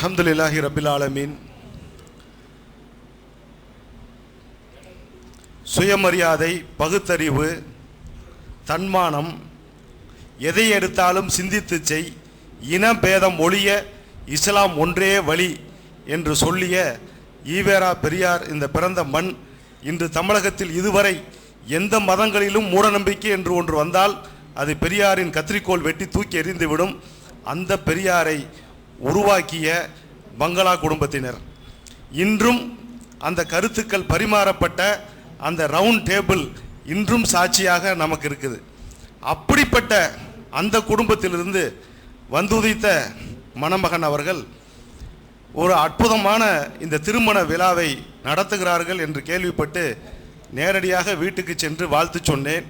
அலமதுல்லாஹி ரபில் ஆலமீன். சுயமரியாதை பகுத்தறிவு தன்மானம் எதை எடுத்தாலும் சிந்தித்து செய் இனபேதம் ஒழிய இஸ்லாம் ஒன்றே வழி என்று சொல்லிய ஈவேரா பெரியார் இந்த பிறந்த மண் இன்று தமிழகத்தில் இதுவரை எந்த மதங்களிலும் மூடநம்பிக்கை என்று ஒன்று வந்தால் அது பெரியாரின் கத்திரிக்கோள் வெட்டி தூக்கி எறிந்துவிடும். அந்த பெரியாரை உருவாக்கிய பங்களா குடும்பத்தினர். இன்றும் அந்த கருத்துக்கள் பரிமாறப்பட்ட அந்த ரவுண்ட் டேபிள் இன்றும் சாட்சியாக நமக்கு இருக்குது. அப்படிப்பட்ட அந்த குடும்பத்திலிருந்து வந்துதித்த மணமகன் அவர்கள் ஒரு அற்புதமான இந்த திருமண விழாவை நடத்துகிறார்கள் என்று கேள்விப்பட்டு நேரடியாக வீட்டுக்கு சென்று வாழ்த்து சொன்னேன்.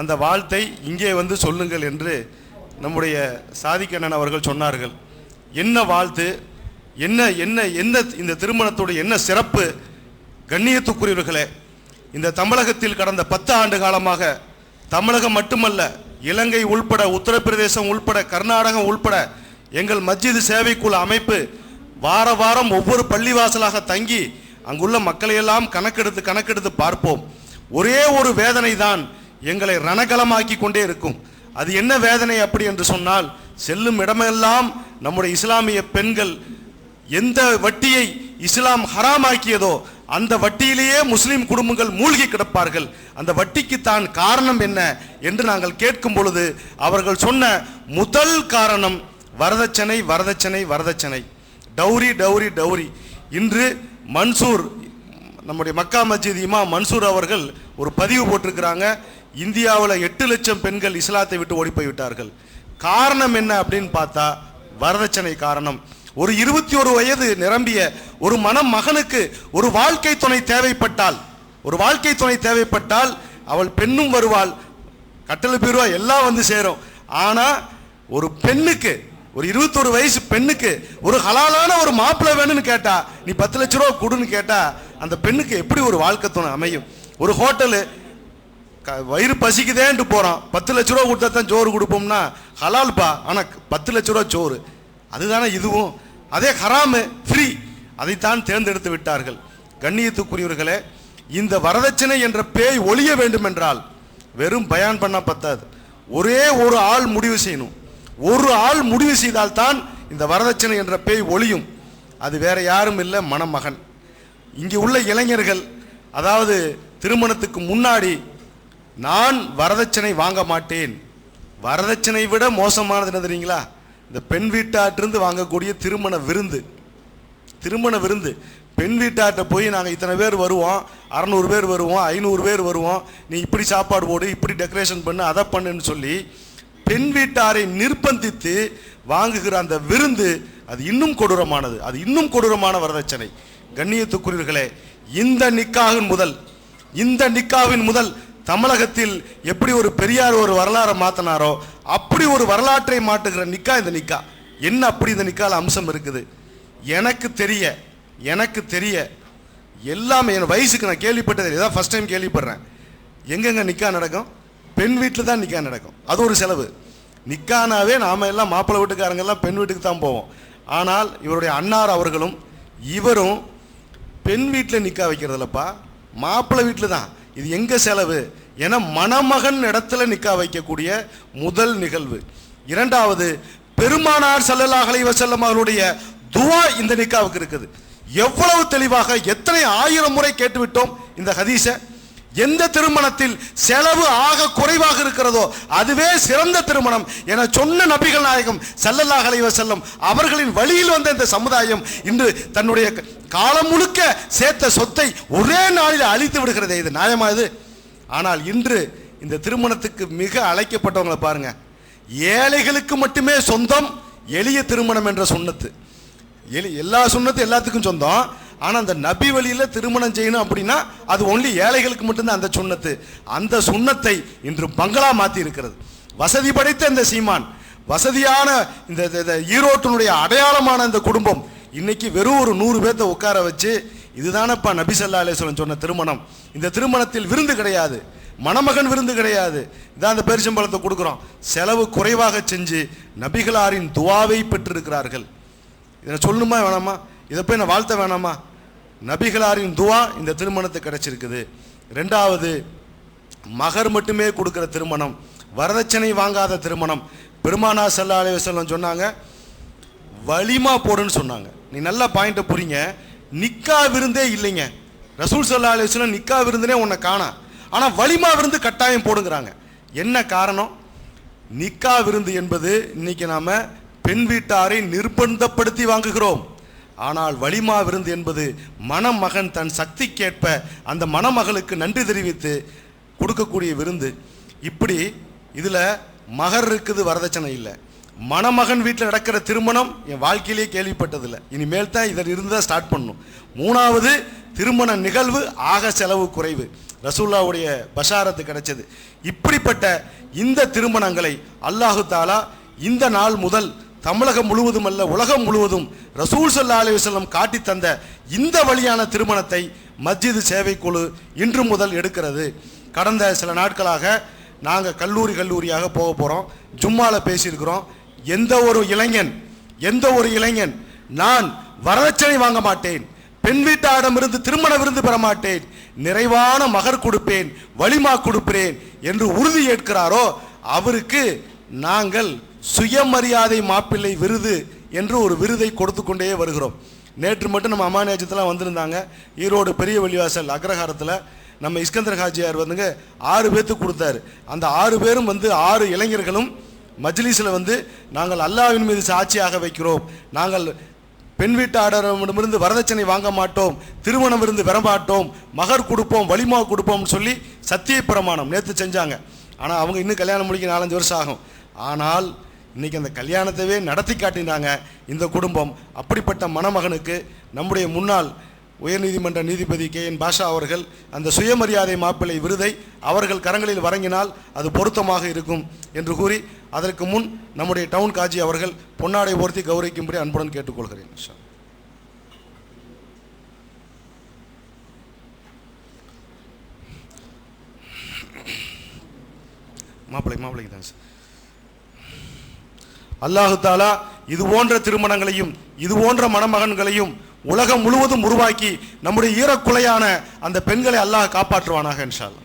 அந்த வாழ்த்தை இங்கே வந்து சொல்லுங்கள் என்று நம்முடைய சாதிக்கண்ணன் அவர்கள் சொன்னார்கள். என்ன வாழ்த்து என்ன என்ன என்ன இந்த திருமணத்துடைய என்ன சிறப்பு? கண்ணியத்துக்குரியவர்களே இந்த தமிழகத்தில் கடந்த பத்து ஆண்டு காலமாக தமிழகம் மட்டுமல்ல இலங்கை உள்பட உத்தரப்பிரதேசம் உள்பட கர்நாடகம் உள்பட எங்கள் மஸ்ஜிது சேவைக்குழு அமைப்பு வார வாரம் ஒவ்வொரு பள்ளிவாசலாக தங்கி அங்குள்ள மக்களையெல்லாம் கணக்கெடுத்து கணக்கெடுத்து பார்ப்போம். ஒரே ஒரு வேதனை தான் எங்களை ரணகலமாக்கி கொண்டே இருக்கும். அது என்ன வேதனை அப்படி என்று சொன்னால் செல்லும் இடமெல்லாம் நம்முடைய இஸ்லாமிய பெண்கள் எந்த வட்டியை இஸ்லாம் ஹராமாக்கியதோ அந்த வட்டியிலேயே முஸ்லீம் குடும்பங்கள் மூழ்கி கிடப்பார்கள். அந்த வட்டிக்கு தான் காரணம் என்ன என்று நாங்கள் கேட்கும் பொழுது அவர்கள் சொன்ன முதல் காரணம் வரதட்சணை வரதட்சணை வரதட்சணை. Dowry dowry dowry. இன்று மன்சூர் நம்முடைய மக்கா மஸ்ஜித் இமா மன்சூர் அவர்கள் ஒரு பதிவு போட்டிருக்கிறாங்க. இந்தியாவில் எட்டு லட்சம் பெண்கள் இஸ்லாத்தை விட்டு ஓடி விட்டார்கள் காரணம் என்ன அப்படின்னு பார்த்தா வரதட்சணை காரணம். ஒரு இருபத்தி ஒரு வயது நிரம்பிய ஒரு மனம் மகனுக்கு ஒரு வாழ்க்கை துணை தேவைப்பட்டால் ஒரு வாழ்க்கை துணை தேவைப்பட்டால் அவள் பெண்ணும் வருவாள். கட்டளை பீருவா எல்லாம் வந்து சேரும். ஆனால் ஒரு பெண்ணுக்கு ஒரு இருபத்தொரு வயசு பெண்ணுக்கு ஒரு ஹலாலான ஒரு மாப்பிள்ளை வேணும்னு கேட்டா நீ பத்து லட்ச ரூபா கொடுன்னு கேட்டா அந்த பெண்ணுக்கு எப்படி ஒரு வாழ்க்கை துணை அமையும்? ஒரு ஹோட்டலு க- வயிறு பசிக்குதேன்ட்டு போகிறான் பத்து லட்ச ரூபா கொடுத்தா தான் சோறு கொடுப்போம்னா ஹலால்பா. ஆனால் பத்து லட்ச ரூபா சோறு. அதுதானே இதுவும். அதே ஹராமு ஃப்ரீ அதைத்தான் தேர்ந்தெடுத்து விட்டார்கள். கண்ணியத்துக்குரியவர்களே இந்த வரதட்சணை என்ற பேய் ஒழிய வேண்டும் என்றால் வெறும் பயான் பண்ணால் பத்தாது. ஒரே ஒரு ஆள் முடிவு செய்யணும். ஒரு ஆள் முடிவு செய்தால்தான் இந்த வரதட்சணை என்ற பேய் ஒழியும். அது வேற யாரும் இல்லை மணமகன். இங்கே உள்ள இளைஞர்கள் அதாவது திருமணத்துக்கு முன்னாடி நான் வரதட்சணை வாங்க மாட்டேன். வரதட்சணை விட மோசமானது என்ன தெரியுங்களா? இந்த பெண் வீட்டாட்டிருந்து வாங்கக்கூடிய திருமண விருந்து. திருமண விருந்து. பெண் வீட்டாட்ட போய் நாங்கள் இத்தனை பேர் வருவோம். அறநூறு பேர் வருவோம். ஐநூறு பேர் வருவோம். நீ இப்படி சாப்பாடு போடு இப்படி டெக்கரேஷன் பண்ணு அதை பண்ணுன்னு சொல்லி பெண் வீட்டாரை நிர்பந்தித்து வாங்குகிற அந்த விருந்து அது இன்னும் கொடூரமானது. அது இன்னும் கொடூரமான வரதட்சணை. கண்ணியத்துக்குரியர்களே இந்த நிக்காவின் முதல் இந்த நிக்காவின் முதல் தமிழகத்தில் எப்படி ஒரு பெரியார் ஒரு வரலாறை மாற்றினாரோ அப்படி ஒரு வரலாற்றை மாட்டுகிற நிக்கா இந்த நிக்கா. என்ன அப்படி இந்த நிக்கால அம்சம் இருக்குது? எனக்கு தெரிய எனக்கு தெரிய எல்லாமே என் வயசுக்கு நான் கேள்விப்பட்டது இதான் ஃபர்ஸ்ட் டைம் கேள்விப்படுறேன். எங்கெங்கே நிக்கா நடக்கும்? பெண் வீட்டில் தான் நிக்கா நடக்கும். அது ஒரு செலவு. நிக்கானாவே நாம் எல்லாம் மாப்பிள்ளை வீட்டுக்காரங்க எல்லாம் பெண் வீட்டுக்கு தான் போவோம். ஆனால் இவருடைய அன்னார் அவர்களும் இவரும் பெண் வீட்டில் நிக்கா வைக்கிறதில்லப்பா. மாப்பிள்ளை வீட்டில் தான். இது எங்கே செலவு? என மணமகன் இடத்துல நிக்கா வைக்கக்கூடிய முதல் நிகழ்வு. இரண்டாவது பெருமானார் ஸல்லல்லாஹு அலைவசல்லம் வஸல்லம் அவருடைய துவா இந்த நிக்காவுக்கு இருக்குது. எவ்வளவு தெளிவாக எத்தனை ஆயிரம் முறை கேட்டுவிட்டோம் இந்த ஹதீஸை? எந்த திருமணத்தில் செலவு ஆக குறைவாக இருக்கிறதோ அதுவே சிறந்த திருமணம் என சொன்ன நபிகள் நாயகம் ஸல்லல்லாஹு அலைஹி வஸல்லம் அவர்களின் வழியில் வந்த இந்த சமுதாயம் இன்று தன்னுடைய காலம் முழுக்க சேர்த்த சொத்தை ஒரே நாளில் அழித்து விடுகிறதே. இது நியாயமா இது? ஆனால் இன்று இந்த திருமணத்துக்கு மிக அழைக்கப்பட்டவங்களை பாருங்க. ஏழைகளுக்கு மட்டுமே சொந்தம் எளிய திருமணம் என்ற சொன்னத்து எளி எல்லா சொன்னத்து எல்லாத்துக்கும் சொந்தம். ஆனால் அந்த நபி வழியில் திருமணம் செய்யணும் அப்படின்னா அது ஒன்லி ஏழைகளுக்கு மட்டும்தான் அந்த சுண்ணத்து. அந்த சுண்ணத்தை இன்று பங்களா மாற்றி இருக்கிறது. வசதி படைத்த இந்த சீமான் வசதியான இந்த ஈரோட்டினுடைய அடையாளமான இந்த குடும்பம் இன்னைக்கு வெறும் ஒரு நூறு பேர்த்த உட்கார வச்சு இதுதானப்பா நபி ஸல்லல்லாஹு சொன்ன திருமணம். இந்த திருமணத்தில் விருந்து கிடையாது. மணமகன் விருந்து கிடையாது. இதான் அந்த பெருசம்பளத்தை கொடுக்குறோம். செலவு குறைவாக செஞ்சு நபிகளாரின் துவாவை பெற்றிருக்கிறார்கள். இதை சொல்லணுமா வேணாமா? இதை போய் நான் வாழ்த்த வேணாமா? நபிகளாரின் துவா இந்த திருமணத்துக்கு கிடச்சிருக்குது. ரெண்டாவது மகர் மட்டுமே கொடுக்குற திருமணம் வரதட்சணை வாங்காத திருமணம். பெருமானா சல்லா அலைஹி சொன்னாங்க வலிமா போடுன்னு சொன்னாங்க. நீ நல்லா பாயிண்ட்டை புரிங்க. நிக்கா விருந்தே இல்லைங்க. ரசூல் சல்லா அலைஹி நிக்கா விருந்துனே உன்னை காணா. ஆனால் வலிமா விருந்து கட்டாயம் போடுங்கிறாங்க. என்ன காரணம்? நிக்கா விருந்து என்பது இன்னைக்கு நாம் பெண் வீட்டாரை நிர்பந்தப்படுத்தி வாங்குகிறோம். ஆனால் வலிமா விருந்து என்பது மணமகன் தன் சக்திக்கேற்ப அந்த மணமகளுக்கு நன்றி தெரிவித்து கொடுக்கக்கூடிய விருந்து. இப்படி இதில் மகர் இருக்குது வரதட்சணை இல்லை. மணமகன் வீட்டில் நடக்கிற திருமணம் என் வாழ்க்கையிலே கேள்விப்பட்டதில்லை. இனிமேல் தான் இதில் இருந்து தான் ஸ்டார்ட் பண்ணும் மூணாவது திருமண நிகழ்வு ஆக செலவு குறைவு. ரசூல்லாவுடைய பஷாரத்து கிடைச்சது. இப்படிப்பட்ட இந்த திருமணங்களை அல்லாஹு தாலா இந்த நாள் முதல் தமிழகம் முழுவதும் அல்ல உலகம் முழுவதும் ரசூல் சல்லா அலி வஸல்லம் காட்டி தந்த இந்த வழியான திருமணத்தை மஸ்ஜிது சேவைக்குழு இன்று முதல் எடுக்கிறது. கடந்த சில நாட்களாக நாங்கள் கல்லூரி கல்லூரியாக போக போகிறோம் ஜும்மால பேசியிருக்கிறோம். எந்த ஒரு இளைஞன் எந்த ஒரு இளைஞன் நான் வரதட்சணை வாங்க மாட்டேன். பெண் வீட்டாரிடமிருந்து திருமண விருந்து பெற மாட்டேன். நிறைவான மகர் கொடுப்பேன் வலிமா கொடுப்பேன் என்று உறுதி ஏற்கிறாரோ அவருக்கு நாங்கள் சுயமரியாதை மாப்பிள்ளை விருது என்று ஒரு விருதை கொடுத்து கொண்டே வருகிறோம். நேற்று மட்டும் நம்ம அமானியாஜத்தில் வந்திருந்தாங்க. ஈரோடு பெரிய வெளிவாசல் அக்ரஹாரத்தில் நம்ம இஸ்கந்தர் ஹாஜியார் வந்துங்க ஆறு பேர்த்துக்கு கொடுத்தாரு. அந்த ஆறு பேரும் வந்து ஆறு இளைஞர்களும் மஜ்லிஸில் வந்து நாங்கள் அல்லாஹ்வின் மீது சாட்சியாக வைக்கிறோம். நாங்கள் பெண் வீட்டாளரிடமிருந்து வரதட்சணை வாங்க மாட்டோம். திருமணம் இருந்து பெற மாட்டோம். மகர் கொடுப்போம் வலிமா கொடுப்போம்னு சொல்லி சத்திய பிரமாணம் நேற்று செஞ்சாங்க. ஆனால் அவங்க இன்னும் கல்யாணம் முடிக்க நாலஞ்சு வருஷம் ஆகும். ஆனால் இன்றைக்கி அந்த கல்யாணத்தவே நடத்தி காட்டினாங்க இந்த குடும்பம். அப்படிப்பட்ட மணமகனுக்கு நம்முடைய முன்னாள் உயர்நீதிமன்ற நீதிபதி கே என் பாஷா அவர்கள் அந்த சுயமரியாதை மாப்பிள்ளை விருதை அவர்கள் கரங்களில் வழங்கினால் அது பொருத்தமாக இருக்கும் என்று கூறி அதற்கு முன் நம்முடைய டவுன் காஜி அவர்கள் பொன்னாடை ஓர்த்தி கௌரவிக்கும்படி அன்புடன் கேட்டுக்கொள்கிறேன். இன்ஷா மாப்பிள்ளை மாப்பிள்ளைக்கு தான் சார் அல்லாஹு தாலா இது போன்ற திருமணங்களையும் இது போன்ற மணமகன்களையும் உலகம் முழுவதும் உருவாக்கி நம்முடைய ஈரக்குலையான அந்த பெண்களை அல்லாஹ் காப்பாற்றுவானாக என்றால்